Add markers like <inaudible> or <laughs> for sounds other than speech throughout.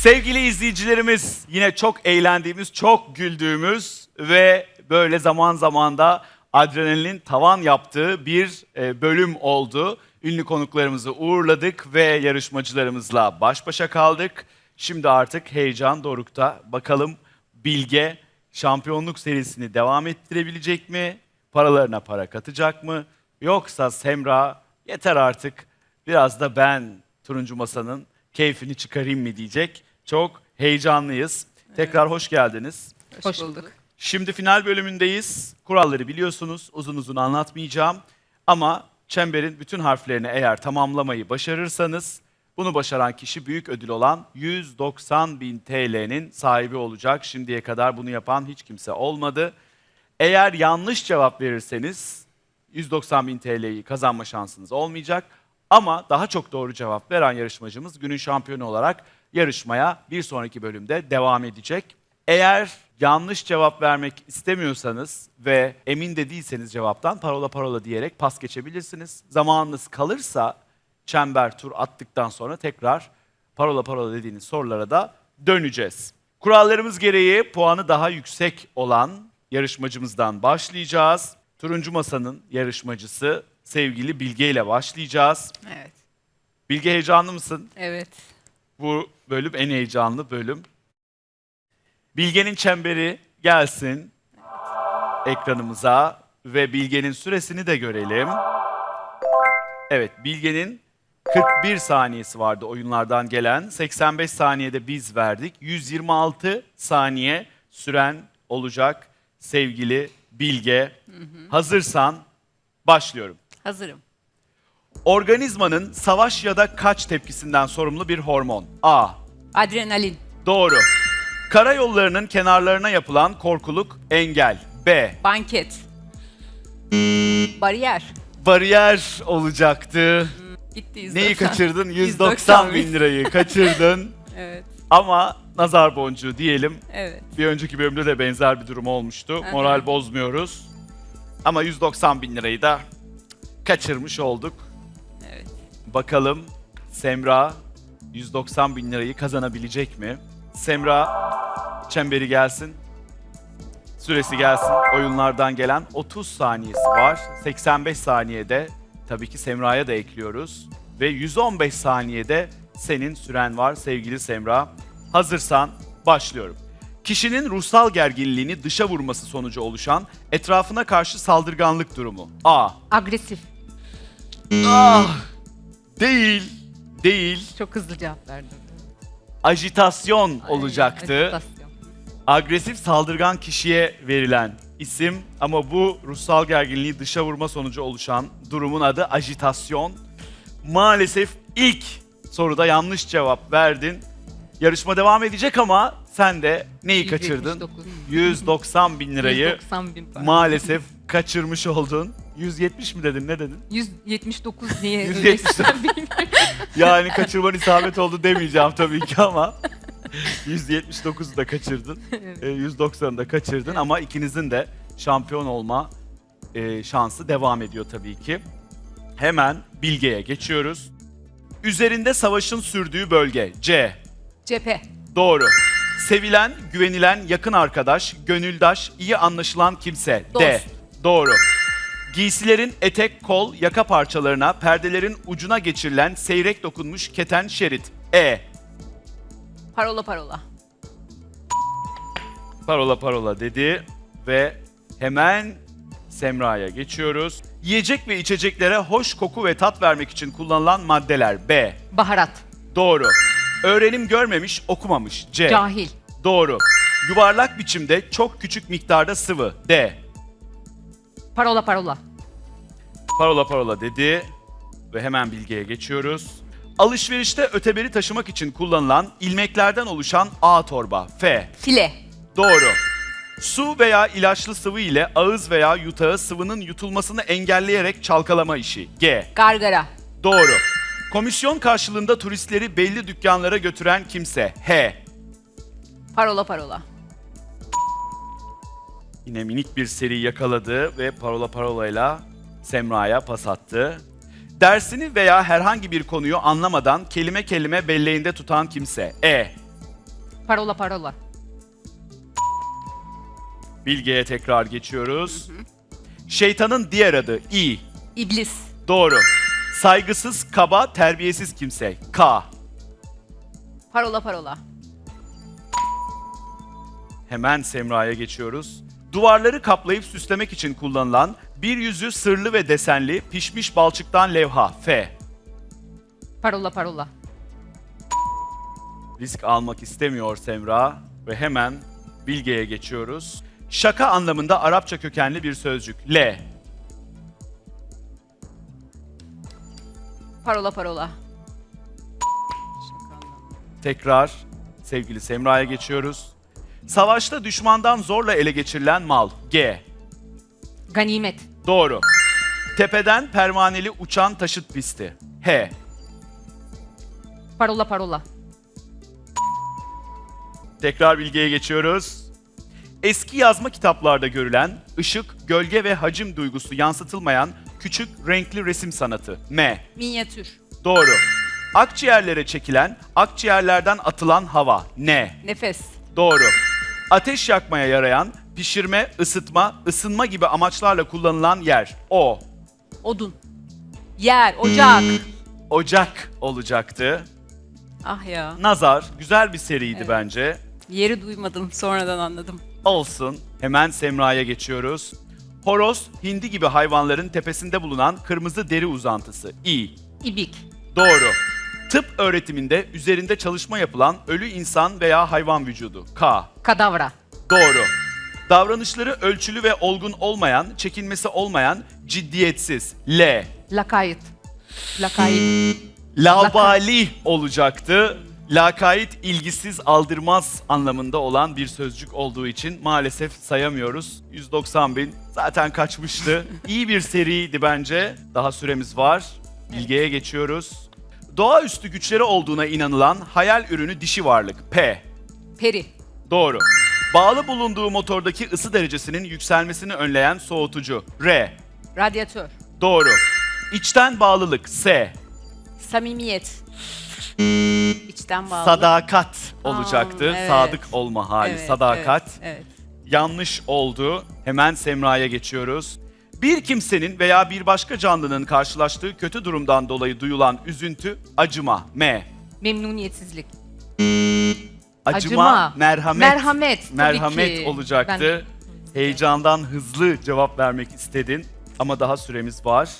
Sevgili izleyicilerimiz yine çok eğlendiğimiz, çok güldüğümüz ve böyle zaman zaman da adrenalin tavan yaptığı bir e, bölüm oldu. Ünlü konuklarımızı uğurladık ve yarışmacılarımızla baş başa kaldık. Şimdi artık heyecan dorukta. Bakalım Bilge şampiyonluk serisini devam ettirebilecek mi? Paralarına para katacak mı? Yoksa Semra yeter artık biraz da ben turuncu masanın keyfini çıkarayım mı diyecek. Çok heyecanlıyız. Tekrar hoş geldiniz. Hoş bulduk. Şimdi final bölümündeyiz. Kuralları biliyorsunuz. Uzun uzun anlatmayacağım. Ama çemberin bütün harflerini eğer tamamlamayı başarırsanız bunu başaran kişi büyük ödül olan 190 bin TL'nin sahibi olacak. Şimdiye kadar bunu yapan hiç kimse olmadı. Eğer yanlış cevap verirseniz 190 bin TL'yi kazanma şansınız olmayacak. Ama daha çok doğru cevap veren yarışmacımız günün şampiyonu olarak yarışmaya bir sonraki bölümde devam edecek. Eğer yanlış cevap vermek istemiyorsanız ve emin de değilseniz cevaptan parola parola diyerek pas geçebilirsiniz. Zamanınız kalırsa çember tur attıktan sonra tekrar parola parola dediğiniz sorulara da döneceğiz. Kurallarımız gereği puanı daha yüksek olan yarışmacımızdan başlayacağız. Turuncu Masa'nın yarışmacısı sevgili Bilge ile başlayacağız. Evet. Bilge heyecanlı mısın? Evet. Bu bölüm en heyecanlı bölüm. Bilge'nin çemberi gelsin ekranımıza ve Bilge'nin süresini de görelim. Evet, Bilge'nin 41 saniyesi vardı oyunlardan gelen. 85 saniyede biz verdik. 126 saniye süren olacak sevgili Bilge. Hazırsan başlıyorum. Hazırım. Organizmanın savaş ya da kaç tepkisinden sorumlu bir hormon. A. Adrenalin. Doğru. Karayollarının kenarlarına yapılan korkuluk engel. B. Banket. Bariyer. Bariyer olacaktı. Gitti 190. Neyi kaçırdın? 190 bin lirayı kaçırdın. <laughs> Evet. Ama nazar boncuğu diyelim. Evet. Bir önceki bölümde de benzer bir durum olmuştu. Aha. Moral bozmuyoruz. Ama 190 bin lirayı da kaçırmış olduk. Bakalım Semra 190 bin lirayı kazanabilecek mi? Semra çemberi gelsin. Süresi gelsin. Oyunlardan gelen 30 saniyesi var. 85 saniyede tabii ki Semra'ya da ekliyoruz. Ve 115 saniyede senin süren var sevgili Semra. Hazırsan başlıyorum. Kişinin ruhsal gerginliğini dışa vurması sonucu oluşan etrafına karşı saldırganlık durumu. A. Agresif. Ah! Değil. Değil. Çok hızlı cevap verdim. Ajitasyon olacaktı. Ajitasyon. Agresif saldırgan kişiye verilen isim ama bu ruhsal gerginliği dışa vurma sonucu oluşan durumun adı ajitasyon. Maalesef ilk soruda yanlış cevap verdin. Yarışma devam edecek ama sen de neyi kaçırdın? 179. 190 bin lirayı 190 bin pardon. maalesef kaçırmış oldun. 170 mi dedin ne dedin? 179 niye <laughs> 179. öyleyse bilmiyorum. <laughs> Yani kaçırman isabet oldu demeyeceğim tabii ki ama <laughs> 179'u da kaçırdın. Evet. e, 190'ı da kaçırdın ama ikinizin de şampiyon olma e, şansı devam ediyor tabii ki. Hemen Bilge'ye geçiyoruz. Üzerinde savaşın sürdüğü bölge C. Cephe. Doğru. Sevilen, güvenilen, yakın arkadaş, gönüldaş, iyi anlaşılan kimse. D. Dost. Doğru. Giysilerin etek, kol, yaka parçalarına, perdelerin ucuna geçirilen seyrek dokunmuş keten şerit. E. Parola parola. Parola parola dedi ve hemen Semra'ya geçiyoruz. Yiyecek ve içeceklere hoş koku ve tat vermek için kullanılan maddeler. B. Baharat. Doğru. Öğrenim görmemiş, okumamış. C. Cahil. Doğru. Yuvarlak biçimde çok küçük miktarda sıvı. D. Parola parola. Parola parola dedi ve hemen bilgiye geçiyoruz. Alışverişte öteberi taşımak için kullanılan ilmeklerden oluşan A torba. F. File. Doğru. Su veya ilaçlı sıvı ile ağız veya yutağı sıvının yutulmasını engelleyerek çalkalama işi. G. Gargara. Doğru. Komisyon karşılığında turistleri belli dükkanlara götüren kimse. H. Parola parola. Yine minik bir seri yakaladı ve parola parolayla Semra'ya pas attı. Dersini veya herhangi bir konuyu anlamadan kelime kelime belleğinde tutan kimse. E. Parola parola. Bilge'ye tekrar geçiyoruz. Şeytanın diğer adı İ. İblis. Doğru. Saygısız, kaba, terbiyesiz kimse. K. Parola parola. Hemen Semra'ya geçiyoruz. Duvarları kaplayıp süslemek için kullanılan bir yüzü sırlı ve desenli pişmiş balçıktan levha. F. Parola parola. Risk almak istemiyor Semra ve hemen Bilge'ye geçiyoruz. Şaka anlamında Arapça kökenli bir sözcük. L. Parola parola. Tekrar sevgili Semra'ya geçiyoruz. Savaşta düşmandan zorla ele geçirilen mal. G. Ganimet. Doğru. Tepeden pervaneli uçan taşıt pisti. H. Parola parola. Tekrar bilgiye geçiyoruz. Eski yazma kitaplarda görülen ışık, gölge ve hacim duygusu yansıtılmayan küçük renkli resim sanatı. M. Minyatür. Doğru. Akciğerlere çekilen, akciğerlerden atılan hava. N. Nefes. Doğru. Ateş yakmaya yarayan, pişirme, ısıtma, ısınma gibi amaçlarla kullanılan yer. O. Odun. Yer. Ocak. Ocak olacaktı. ah ya. Nazar, güzel bir seriydi Evet. bence. Yeri duymadım. Sonradan anladım. Olsun. Hemen Semra'ya geçiyoruz. Horoz, hindi gibi hayvanların tepesinde bulunan kırmızı deri uzantısı. İ. İbik. Doğru. Tıp öğretiminde üzerinde çalışma yapılan ölü insan veya hayvan vücudu. K. Kadavra. Doğru. Davranışları ölçülü ve olgun olmayan, çekinmesi olmayan, ciddiyetsiz. L. Lakayt. Lakayt. Laubali olacaktı. Lakayt ilgisiz aldırmaz anlamında olan bir sözcük olduğu için maalesef sayamıyoruz. 190 bin zaten kaçmıştı. İyi bir seriydi bence. Daha süremiz var. Bilge'ye geçiyoruz. Doğaüstü güçleri olduğuna inanılan hayal ürünü dişi varlık. P. Peri. Doğru. Bağlı bulunduğu motordaki ısı derecesinin yükselmesini önleyen soğutucu. R. Radyatör. Doğru. İçten bağlılık. S. Samimiyet. İçten bağlı. Sadakat olacaktı. Evet. Sadık olma hali. Evet, Sadakat. Evet, evet. Yanlış oldu. Hemen Semra'ya geçiyoruz. Bir kimsenin veya bir başka canlının karşılaştığı kötü durumdan dolayı duyulan üzüntü, acıma. M. Memnuniyetsizlik. Acıma, Acıma. merhamet. Merhamet, tabii Merhamet ki. olacaktı. Heyecandan hızlı cevap vermek istedin ama daha süremiz var.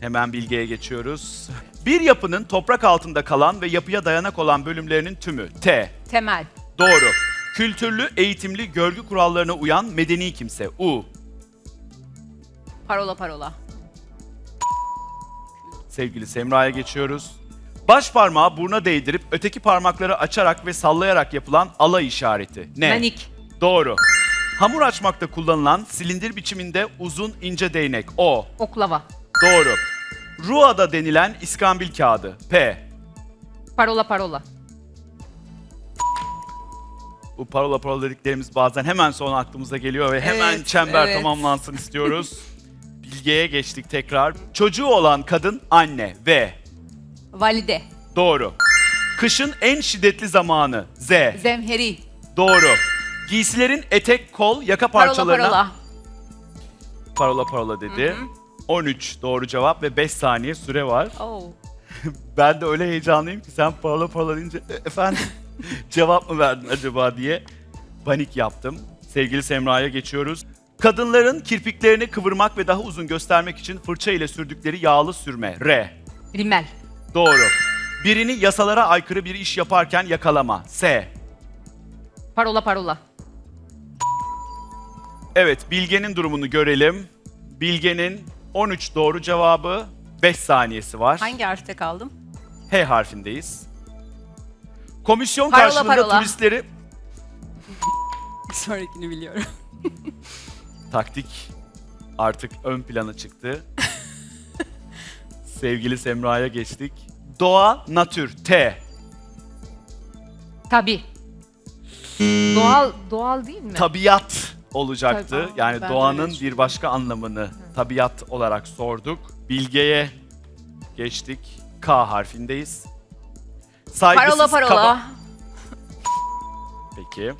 Hemen bilgiye geçiyoruz. Bir yapının toprak altında kalan ve yapıya dayanak olan bölümlerinin tümü. T. Temel. Doğru. Kültürlü, eğitimli, görgü kurallarına uyan medeni kimse. U. Parola parola. Sevgili Semra'ya geçiyoruz. Baş parmağı buruna değdirip öteki parmakları açarak ve sallayarak yapılan alay işareti. Ne? Manik. Doğru. Hamur açmakta kullanılan silindir biçiminde uzun ince değnek. O. Oklava. Doğru. Ruada denilen iskambil kağıdı. P. Parola parola. Bu parola parola dediklerimiz bazen hemen sonra aklımıza geliyor ve hemen Evet, çember evet. tamamlansın istiyoruz. <laughs> Bilge'ye geçtik tekrar. Çocuğu olan kadın anne ve Valide. doğru. Kışın en şiddetli zamanı Z. Zemheri. Doğru. Giysilerin etek, kol, yaka Parola parçalarına parola. parola parola dedi. 13 doğru cevap ve 5 saniye süre var. <laughs> Ben de öyle heyecanlıyım ki sen parola parola deyince "E, efendim <laughs> cevap mı verdin acaba diye panik yaptım. Sevgili Semra'ya geçiyoruz. Kadınların kirpiklerini kıvırmak ve daha uzun göstermek için fırça ile sürdükleri yağlı sürme. R. Rimel. Doğru. Birini yasalara aykırı bir iş yaparken yakalama. S. Parola parola. Evet, Bilge'nin durumunu görelim. Bilge'nin 13 doğru cevabı, 5 saniyesi var. Hangi harfte kaldım? H harfindeyiz. Komisyon Parola, karşılığında parola. turistleri <laughs> Sonrakini biliyorum. taktik artık ön plana çıktı. Sevgili Semra'ya geçtik. Doğa, natür, T. Tabi. Doğal doğal değil mi? Tabiat olacaktı. Tabii, yani ben de doğanın bir düşünüyorum. başka anlamını tabiat olarak sorduk. Bilge'ye geçtik. K harfindeyiz. Saygısız Parola parola. kaba- Peki.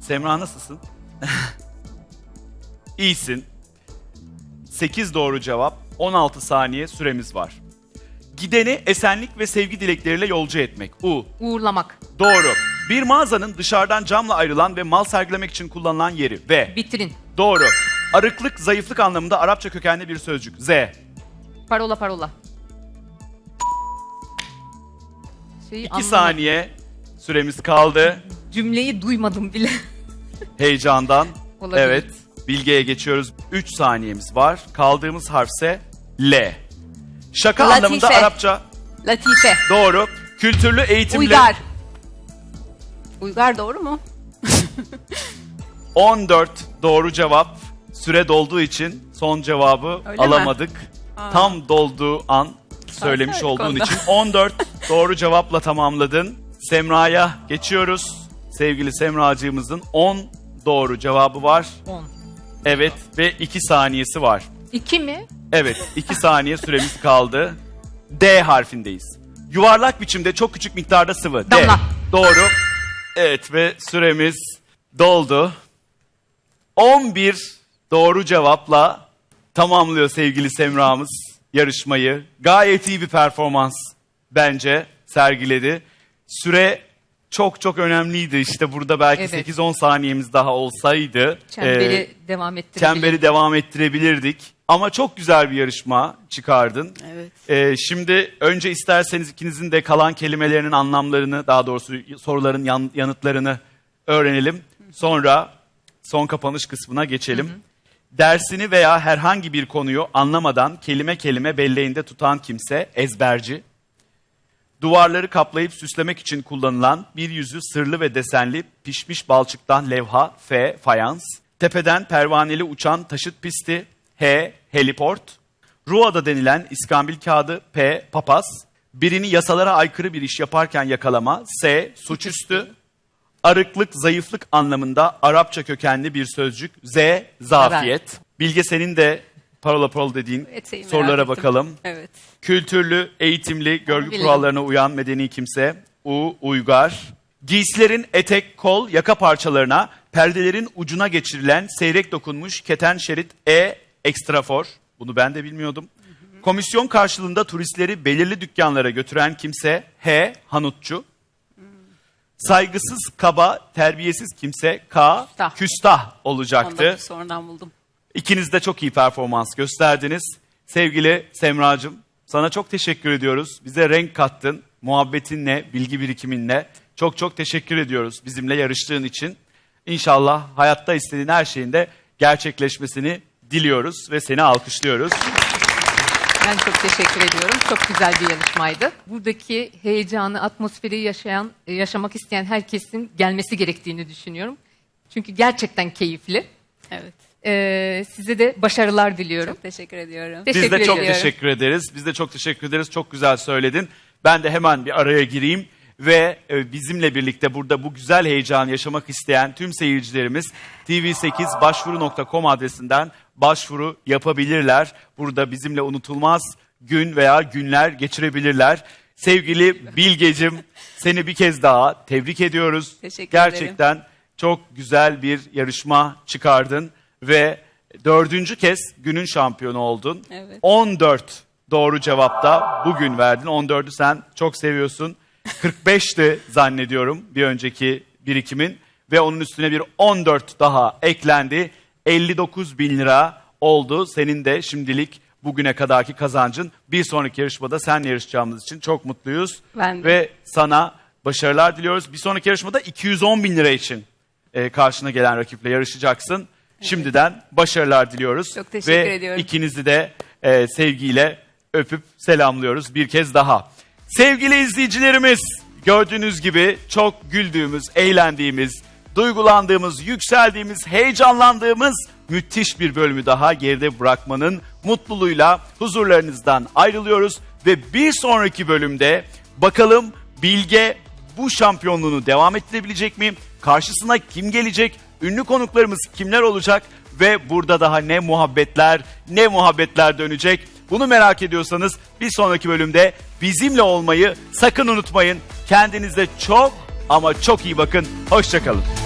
Semra nasılsın? <laughs> İyisin. 8 doğru cevap. 16 saniye süremiz var. Gideni esenlik ve sevgi dilekleriyle yolcu etmek. U. Uğurlamak. Doğru. Bir mağazanın dışarıdan camla ayrılan ve mal sergilemek için kullanılan yeri. V. Vitrin. Doğru. Arıklık, zayıflık anlamında Arapça kökenli bir sözcük. Z. Parola parola. Şeyi 2 anlamadım. saniye süremiz kaldı. Cümleyi duymadım bile. Heyecandan. Olabilir. Evet. Bilge'ye geçiyoruz. 3 saniyemiz var. Kaldığımız harfse L. Şaka Latife. anlamında Arapça. Latife. Doğru. Kültürlü eğitimli. Uygar. Uygar doğru mu? <laughs> 14 doğru cevap. Süre dolduğu için son cevabı Öyle mi? alamadık. Aa. Tam dolduğu an söylemiş Şanslı olduğun konuda. için <laughs> 14 doğru cevapla tamamladın. Semra'ya geçiyoruz. Sevgili Semracığımızın 10 doğru cevabı var. 10. Evet ve 2 saniyesi var. 2 mi? Evet 2 saniye süremiz kaldı. D harfindeyiz. Yuvarlak biçimde çok küçük miktarda sıvı. D. Damla. Doğru. Evet ve süremiz doldu. 11 doğru cevapla tamamlıyor sevgili Semra'mız yarışmayı. Gayet iyi bir performans bence sergiledi. Süre çok çok önemliydi. İşte burada belki Evet. 8-10 saniyemiz daha olsaydı. Çemberi e, devam çemberi devam ettirebilirdik. Ama çok güzel bir yarışma çıkardın. Evet. Ee, şimdi önce isterseniz ikinizin de kalan kelimelerinin anlamlarını, daha doğrusu soruların yan- yanıtlarını öğrenelim. Sonra son kapanış kısmına geçelim. Dersini veya herhangi bir konuyu anlamadan kelime kelime belleğinde tutan kimse ezberci. Duvarları kaplayıp süslemek için kullanılan bir yüzü sırlı ve desenli pişmiş balçıktan levha, F, fayans. Tepeden pervaneli uçan taşıt pisti, H, heliport. Ruada denilen iskambil kağıdı, P, papaz. Birini yasalara aykırı bir iş yaparken yakalama, S, suçüstü. Arıklık, zayıflık anlamında Arapça kökenli bir sözcük, Z, zafiyet. Bilge senin de parola parola dediğin Eteği merak sorulara ettim. bakalım. Evet. Kültürlü, eğitimli, görgü kurallarına uyan medeni kimse. U, uygar. Giysilerin etek, kol, yaka parçalarına perdelerin ucuna geçirilen seyrek dokunmuş keten şerit E, ekstrafor. Bunu ben de bilmiyordum. Komisyon karşılığında turistleri belirli dükkanlara götüren kimse H, hanutçu. Saygısız, kaba, terbiyesiz kimse K, Küstah. küstah olacaktı. Ondan sonradan buldum. İkiniz de çok iyi performans gösterdiniz. Sevgili Semracığım, sana çok teşekkür ediyoruz. Bize renk kattın, muhabbetinle, bilgi birikiminle. Çok çok teşekkür ediyoruz bizimle yarıştığın için. İnşallah hayatta istediğin her şeyin de gerçekleşmesini diliyoruz ve seni alkışlıyoruz. Ben çok teşekkür ediyorum. Çok güzel bir yarışmaydı. Buradaki heyecanı, atmosferi yaşayan, yaşamak isteyen herkesin gelmesi gerektiğini düşünüyorum. Çünkü gerçekten keyifli. Evet. Ee, size de başarılar diliyorum. Çok teşekkür ediyorum. Teşekkür Biz de çok ediyorum. teşekkür ederiz. Biz de çok teşekkür ederiz. Çok güzel söyledin. Ben de hemen bir araya gireyim ve e, bizimle birlikte burada bu güzel heyecanı yaşamak isteyen tüm seyircilerimiz tv8başvuru.com adresinden başvuru yapabilirler. Burada bizimle unutulmaz gün veya günler geçirebilirler. Sevgili Bilgecim seni bir kez daha tebrik ediyoruz. Teşekkür ederim. Gerçekten çok güzel bir yarışma çıkardın ve dördüncü kez günün şampiyonu oldun. Evet. 14 doğru cevapta bugün verdin. 14'ü sen çok seviyorsun. 45'ti zannediyorum bir önceki birikimin ve onun üstüne bir 14 daha eklendi. 59 bin lira oldu senin de şimdilik bugüne kadarki kazancın. Bir sonraki yarışmada senle yarışacağımız için çok mutluyuz. Ben de. Ve sana başarılar diliyoruz. Bir sonraki yarışmada 210 bin lira için e, karşına gelen rakiple yarışacaksın. Şimdiden başarılar diliyoruz. Çok teşekkür Ve ediyorum. ikinizi de e, sevgiyle öpüp selamlıyoruz bir kez daha. Sevgili izleyicilerimiz gördüğünüz gibi çok güldüğümüz, eğlendiğimiz, duygulandığımız, yükseldiğimiz, heyecanlandığımız müthiş bir bölümü daha geride bırakmanın mutluluğuyla huzurlarınızdan ayrılıyoruz ve bir sonraki bölümde bakalım Bilge bu şampiyonluğunu devam ettirebilecek mi? Karşısına kim gelecek? Ünlü konuklarımız kimler olacak? Ve burada daha ne muhabbetler, ne muhabbetler dönecek? Bunu merak ediyorsanız bir sonraki bölümde bizimle olmayı sakın unutmayın. Kendinize çok ama çok iyi bakın. Hoşçakalın.